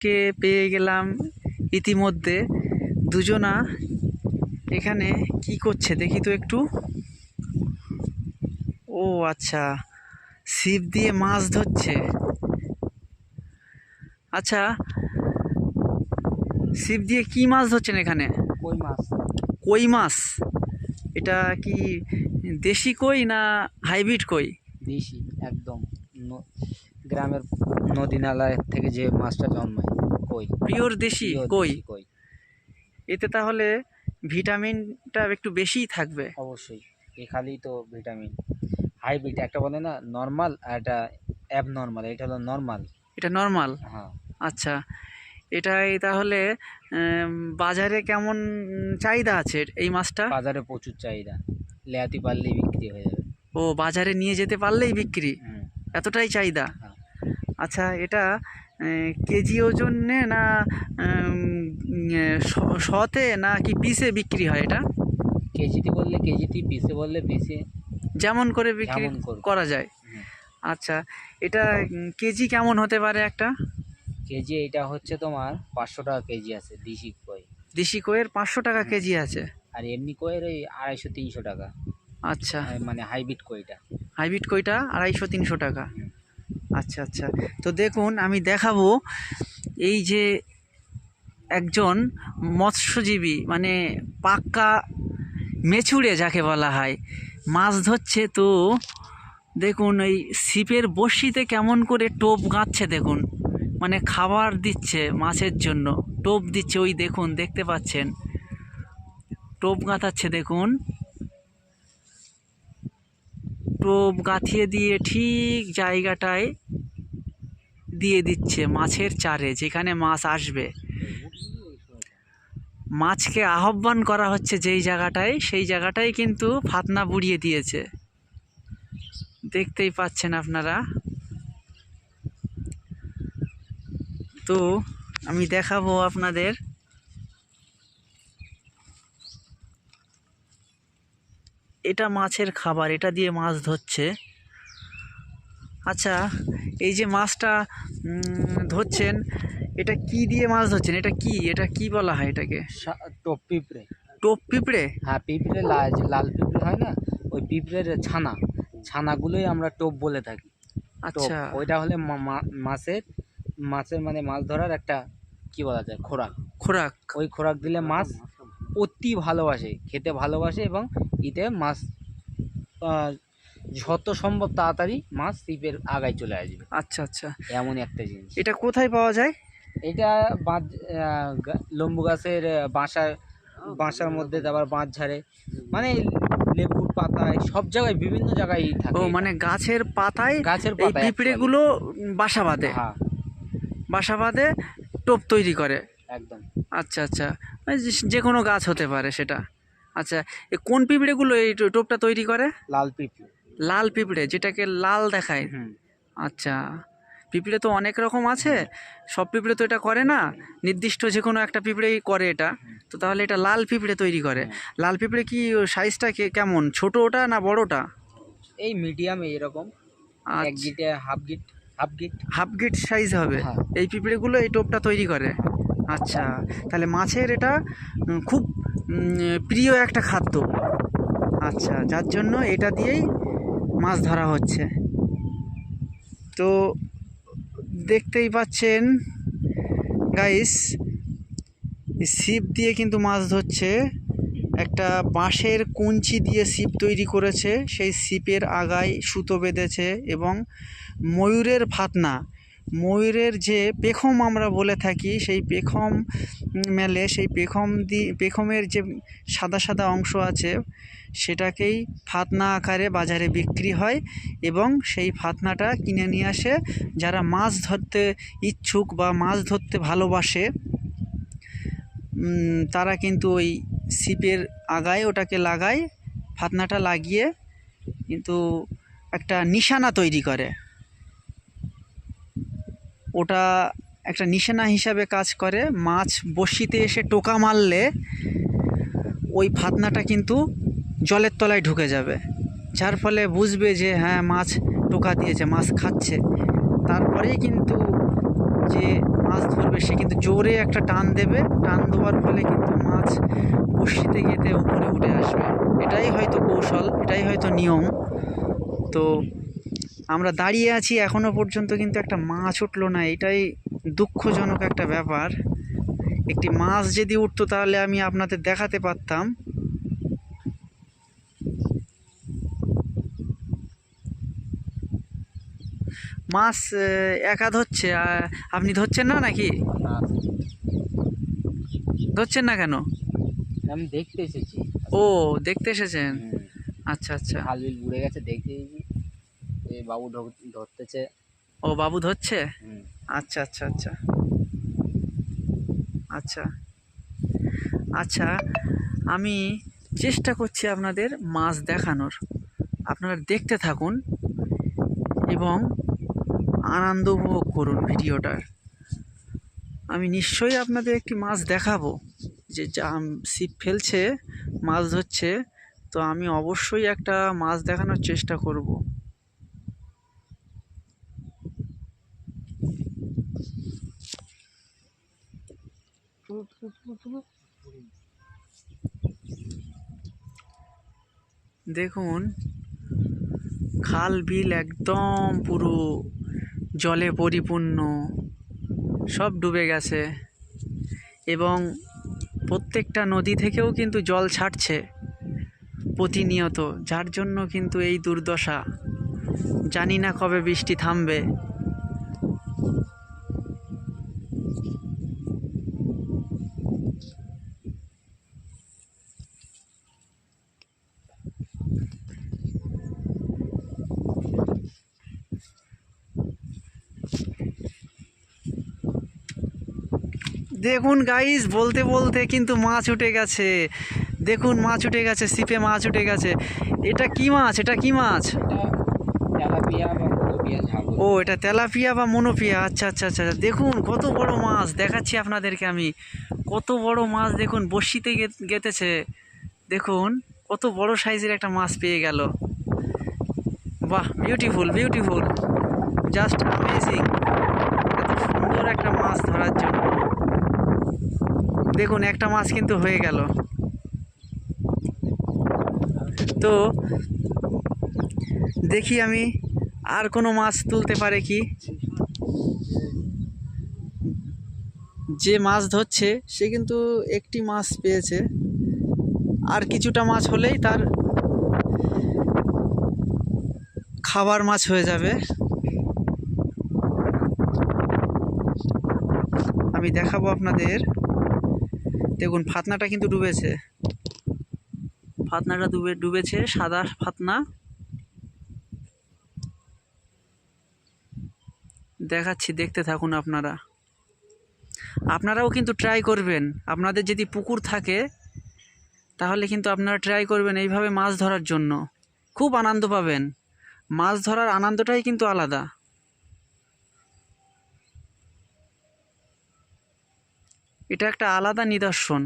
কে পেয়ে গেলাম ইতিমধ্যে। দুজনা এখানে কি করছে দেখি তো একটু। ও আচ্ছা ছিপ দিয়ে মাছ ধরছে। আচ্ছা ছিপ দিয়ে কি মাছ ধরছেন এখানে? কই মাছ? কই মাছ? এটা কি দেশি কই না হাইব্রিড কই? দেশি। একদম গ্রামের নদী নালার থেকে যে মাছটা জন্মায় কই? পিওর দেশি কই? কই? এতে তাহলে ভিটামিনটা একটু বেশিই থাকবে। অবশ্যই এখানেই তো ভিটামিন। হাইব্রিড একটা বলে না নর্মাল আর একটা অ্যাব নর্মাল এটা হলো নর্মাল। এটা নর্মাল? হ্যাঁ। আচ্ছা এটাই তাহলে বাজারে কেমন চাহিদা আছে এই মাছটা? বাজারে প্রচুর চাহিদা লেয়াতি পারলেই বিক্রি হয়ে যাবে। ও বাজারে নিয়ে যেতে পারলেই বিক্রি। এতটাই চাহিদা। হ্যাঁ। আচ্ছা এটা কেজি ওজনে না শতে না কি পিসে বিক্রি হয় এটা? কেজিতে বললে কেজিতে পিসে বললে পিসে। যেমন করে বিক্রি করা। যায়। আচ্ছা এটা কেজি কেমন হতে পারে একটা? কেজি এটা হচ্ছে তোমার পাঁচশো টাকা কেজি আছে দেশি কই। দেশি কইয়ের পাঁচশো টাকা কেজি আছে। আর এমনি কইয়ের ওই আড়াইশো তিনশো টাকা। আচ্ছা। মানে হাইব্রিড কইটা। হাইব্রিড কইটা আড়াইশো তিনশো টাকা। আচ্ছা আচ্ছা। তো দেখুন আমি দেখাবো এই যে একজন মৎস্যজীবী মানে পাক্কা মেছুড়ে যাকে বলা হয় মাছ ধরছে তো দেখুন এই ছিপের বড়শিতে কেমন করে টোপ গাঁচ্ছে দেখুন। মানে খাবার দিচ্ছে মাছের জন্য টোপ দিচ্ছে। ওই দেখুন দেখতে পাচ্ছেন? টোপ গাঁথাচ্ছে দেখুন। টোপ গাঁথিয়ে দিয়ে ঠিক জায়গাটায় দিয়ে দিচ্ছে মাছের চারে, যেখানে মাছ আসবে। মাছকে আহ্বান করা হচ্ছে যেই জায়গাটায়, সেই জায়গাটায় কিন্তু ফাতনা বুড়িয়ে দিয়েছে। দেখতেই পাচ্ছেন আপনারা। তো আমি দেখাবো আপনাদের এটা মাছের খাবার এটা দিয়ে মাছ ধরছে। আচ্ছা এই যে মাছটা ধরছেন এটা কি দিয়ে মাছ ধরছেন? এটা কি? এটা কি বলা হয় এটাকে? টপ পিঁপড়ে। টোপ পিঁপড়ে? হ্যাঁ পিঁপড়ে লাল যে লাল পিঁপড়ে হয় না ওই পিঁপড়ের ছানা। ছানাগুলোই আমরা টোপ বলে থাকি। আচ্ছা। ওইটা হলে মাছের মাছের মানে মাছ ধরার একটা কি বলা যায় খোরাক। খোরাক। ওই খোরাক দিলে মাছ অতি ভালোবাসে খেতে ভালোবাসে এবং এতে মাছ যত সম্ভব তাড়াতাড়ি মাছ ছিপের আগায় চলে আসবে। আচ্ছা আচ্ছা। এমন একটা জিনিস। এটা কোথায় পাওয়া যায়? এটা বাঁধ লম্বু গাছের বাসার বাসার মধ্যে আবার বাঁধ ঝাড়ে। মানে লেবুর পাতায় সব জায়গায় বিভিন্ন জায়গায় থাকে। ও মানে গাছের পাতায় গাছের পাতায় পিঁপড়েগুলো বাসা বাঁধে। হ্যাঁ। বাসা বাঁধে টোপ তৈরি করে। একদম। আচ্ছা আচ্ছা। যে- যে কোনো গাছ হতে পারে সেটা। আচ্ছা এ কোন পিঁপড়েগুলো এই টোপটা তৈরি করে? লাল পিঁপড়ে। লাল পিঁপড়ে যেটাকে লাল দেখায়। আচ্ছা পিঁপড়ে তো অনেক রকম আছে। সব পিঁপড়ে তো এটা করে না। নির্দিষ্ট যে কোনো একটা পিঁপড়েই করে এটা। তো তাহলে এটা লাল পিঁপড়ে তৈরি করে। লাল পিঁপড়ে কি সাইজটা কেমন? ছোট ওটা না বড়টা? এই মিডিয়াম এইরকম এক আচ্ছা। গিটে হাফ গিট হাফ গিট। হাফ গেট সাইজ হবে। হ্যাঁ। এই পিঁপড়েগুলো এই টোপটা তৈরি করে। আচ্ছা তাহলে মাছের এটা খুব প্রিয় একটা খাদ্য। আচ্ছা যার জন্য এটা দিয়েই মাছ ধরা হচ্ছে। তো দেখতেই পাচ্ছেন গাইস ছিপ দিয়ে কিন্তু মাছ ধরছে। একটা বাঁশের কুঞ্চি দিয়ে ছিপ তৈরি করেছে। সেই ছিপের আগায় সুতো বেঁধেছে এবং ময়ূরের ফাতনা ময়ূরের যে পেখম আমরা বলে থাকি, সেই পেখম মেলে, সেই পেখম দি, পেখমের যে সাদা সাদা অংশ আছে, সেটাকেই ফাতনা আকারে বাজারে বিক্রি হয় এবং সেই ফাতনাটা কিনে নিয়ে আসে। যারা মাছ ধরতে ইচ্ছুক বা মাছ ধরতে ভালোবাসে তারা কিন্তু ওই ছিপের আগায় ওটাকে লাগায়, ফাতনাটা লাগিয়ে কিন্তু একটা নিশানা তৈরি করে। ওটা একটা নিশানা হিসাবে কাজ করে। মাছ বড়শিতে এসে টোকা মারলে ওই ফাতনাটা কিন্তু জলের তলায় ঢুকে যাবে। যার ফলে বুঝবে যে হ্যাঁ মাছ টোকা দিয়েছে, মাছ খাচ্ছে। তারপরেই কিন্তু যে মাছ ধরবে, সে কিন্তু জোরে একটা টান দেবে। টান দেওয়ার ফলে কিন্তু মাছ বড়শিতে গেতে উপরে উঠে আসবে। এটাই হয়তো কৌশল, এটাই হয়তো নিয়ম। তো আমরা দাঁড়িয়ে আছি এখনও পর্যন্ত কিন্তু একটা মাছ উঠল না এটাই দুঃখজনক একটা ব্যাপার। একটি মাছ যদি উঠতো তাহলে আমি আপনাদের দেখাতে পারতাম। মাছ একা ধরছে আপনি ধরছেন না নাকি? ধরছেন না কেন? আমি দেখতে এসেছি। ও দেখতে এসেছেন? আচ্ছা আচ্ছা। খাল বিল বুড়ে গেছে দেখতে এসেছি। এই বাবু ধরতেছে। ও বাবু ধরছে? আচ্ছা আচ্ছা আচ্ছা। আচ্ছা। আচ্ছা আমি চেষ্টা করছি আপনাদের মাছ দেখানোর। আপনারা দেখতে থাকুন এবং আনন্দ উপভোগ করুন ভিডিওটার। আমি নিশ্চয়ই আপনাদের একটি মাছ দেখাবো। যে যা- ছিপ ফেলছে মাছ ধরছে তো আমি অবশ্যই একটা মাছ দেখানোর চেষ্টা করব। দেখুন, খাল বিল একদম পুরো জলে পরিপূর্ণ, সব ডুবে গেছে। এবং প্রত্যেকটা নদী থেকেও কিন্তু জল ছাড়ছে প্রতিনিয়ত, যার জন্য কিন্তু এই দুর্দশা। জানি না কবে বৃষ্টি থামবে। দেখুন গাইস বলতে বলতে কিন্তু মাছ উঠে গেছে। দেখুন মাছ উঠে গেছে সিপে মাছ উঠে গেছে। এটা কি মাছ? এটা কি মাছ? ও এটা তেলাপিয়া বা মনোপিয়া? আচ্ছা আচ্ছা আচ্ছা দেখুন কত বড় মাছ। দেখাচ্ছি আপনাদেরকে আমি। কত বড় মাছ দেখুন গে- গেতেছে। দেখুন কত বড় সাইজের একটা মাছ পেয়ে গেল। বাহ বিউটিফুল বিউটিফুল জাস্ট অ্যামেজিং এত সুন্দর একটা মাছ ধরার জন্য। দেখুন, একটা মাছ কিন্তু হয়ে গেল। তো দেখি আমি আর কোনো মাছ তুলতে পারে কি? যে মাছ ধরছে, সে কিন্তু একটি মাছ পেয়েছে। আর কিছুটা মাছ হলেই তার খাবার মাছ হয়ে যাবে। আমি দেখাবো আপনাদের। দেখুন, ফাতনাটা কিন্তু ডুবেছে। ফাতনাটা ডুবে, ডুবেছে, সাদা ফাতনা। দেখাচ্ছি, দেখতে থাকুন আপনারা। আপনারাও কিন্তু ট্রাই করবেন। আপনাদের যদি পুকুর থাকে, তাহলে কিন্তু আপনারা ট্রাই করবেন এইভাবে মাছ ধরার জন্য। খুব আনন্দ পাবেন। মাছ ধরার আনন্দটাই কিন্তু আলাদা। এটা একটা আলাদা নিদর্শন।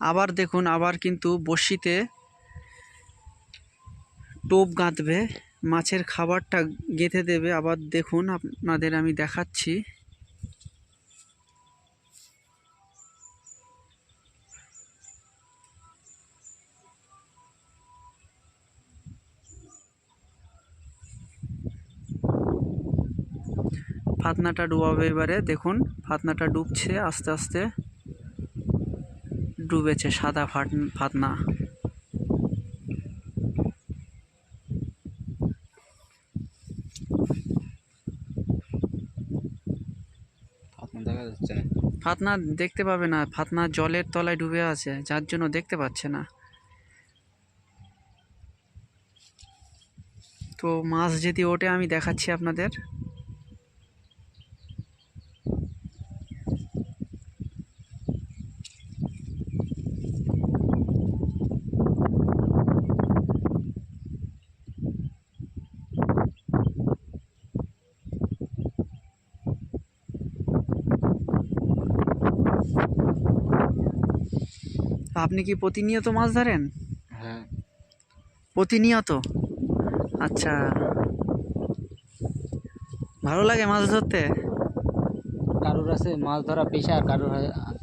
আবার দেখুন, আবার কিন্তু বসিতে টোপ গাঁথবে, মাছের খাবারটা গেঁথে দেবে। আবার দেখুন, আপনাদের আমি দেখাচ্ছি। ফাতনাটা ডুবাবে এবারে। দেখুন ফাতনাটা ডুবছে আস্তে আস্তে ডুবেছে সাদা ফাট ফাতনা। ফাতনা দেখতে পাবে না ফাতনা জলের তলায় ডুবে আছে যার জন্য দেখতে পাচ্ছে না। তো মাছ যদি ওঠে আমি দেখাচ্ছি আপনাদের। আপনি কি প্রতিনিয়ত মাছ ধরেন? হ্যাঁ। প্রতিনিয়ত? আচ্ছা। ভালো লাগে মাছ ধরতে? কারোর আছে মাছ ধরা পেশা আর কারোর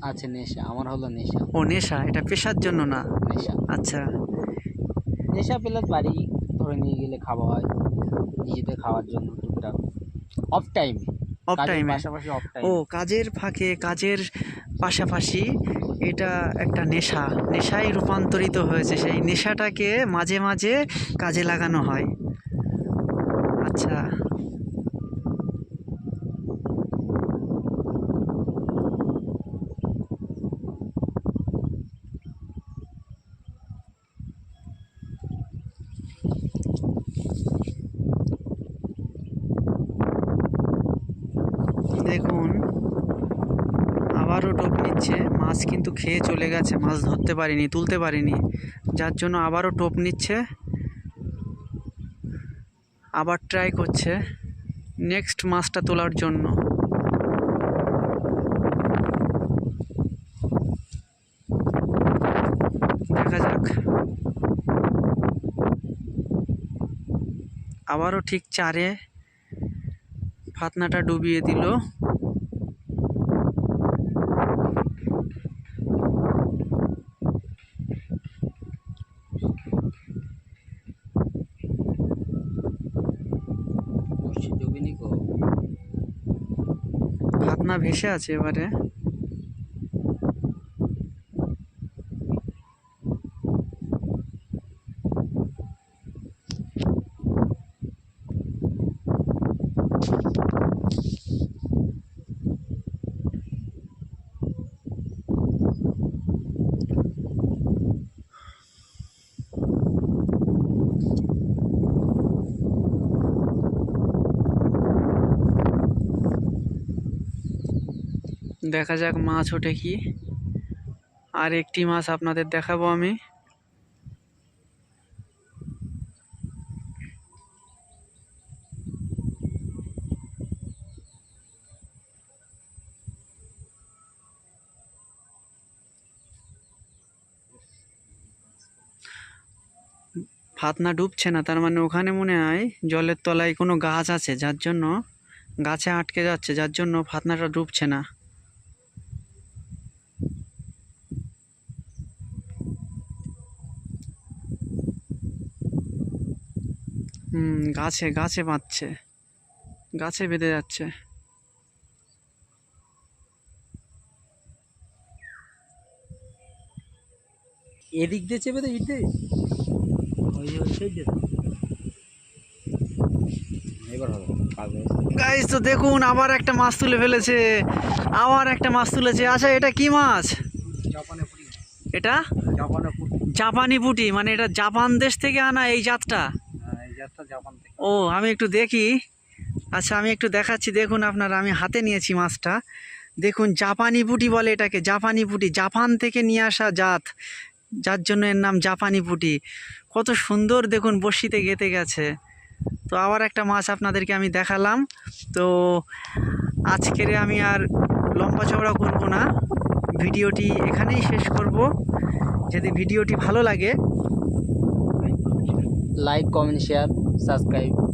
আছে নেশা আমার হলো নেশা। ও নেশা? এটা পেশার জন্য না? নেশা। আচ্ছা। নেশা পেলে বাড়ি ধরে নিয়ে গেলে খাওয়া হয় নিজেদের খাওয়ার জন্য টুকটাক। অফ টাইমে অফ টাইমে পাশাপাশি অফ টাইম ও কাজের ফাঁকে কাজের পাশাপাশি এটা একটা নেশা। নেশায় রূপান্তরিত হয়েছে। সেই নেশাটাকে মাঝে মাঝে কাজে লাগানো হয়। আচ্ছা। দেখুন আবারও টোপ নিচ্ছে। মাছ কিন্তু খেয়ে চলে গেছে। মাছ ধরতে পারিনি, তুলতে পারিনি। যার জন্য আবারও টোপ নিচ্ছে। আবার ট্রাই করছে। নেক্সট মাছটা তোলার জন্য। দেখা যাক। আবারও ঠিক চারে ফাতনাটা ডুবিয়ে দিল। ভেসে আছে এবারে। দেখা যাক মাছ ওঠে কি। আর একটি মাছ আপনাদের দেখাবো আমি। ফাতনা ডুবছে না, তার মানে ওখানে মনে হয় জলের তলায় কোনো গাছ আছে, যার জন্য গাছে আটকে যাচ্ছে, যার জন্য ফাতনাটা ডুবছে না। হুম গাছে গাছে বাঁধছে। গাছে বেঁধে যাচ্ছে। এদিক দিয়ে চেপে তো ইট গাইস তো দেখুন আবার একটা মাছ তুলে ফেলেছে। আবার একটা মাছ তুলেছে। আচ্ছা এটা কি মাছ? এটা? জাপানি পুটি মানে এটা জাপান দেশ থেকে আনা এই জাতটা এই যাত্রা জাপান থেকে ও, আমি একটু দেখি। আচ্ছা আমি একটু দেখাচ্ছি। দেখুন আপনারা, আমি হাতে নিয়েছি মাছটা। দেখুন, জাপানি পুটি বলে এটাকে। জাপানি পুটি, জাপান থেকে নিয়ে আসা জাত। যার জন্য এর নাম জাপানি পুটি। কত সুন্দর দেখুন, বড়শিতে গেঁথে গেছে। তো আবার একটা মাছ আপনাদেরকে আমি দেখালাম। তো আজকের আমি আর লম্বা চওড়া করব না। ভিডিওটি এখানেই শেষ করব। যদি ভিডিওটি ভালো লাগে লাইক কমেন্ট শেয়ার সাবস্ক্রাইব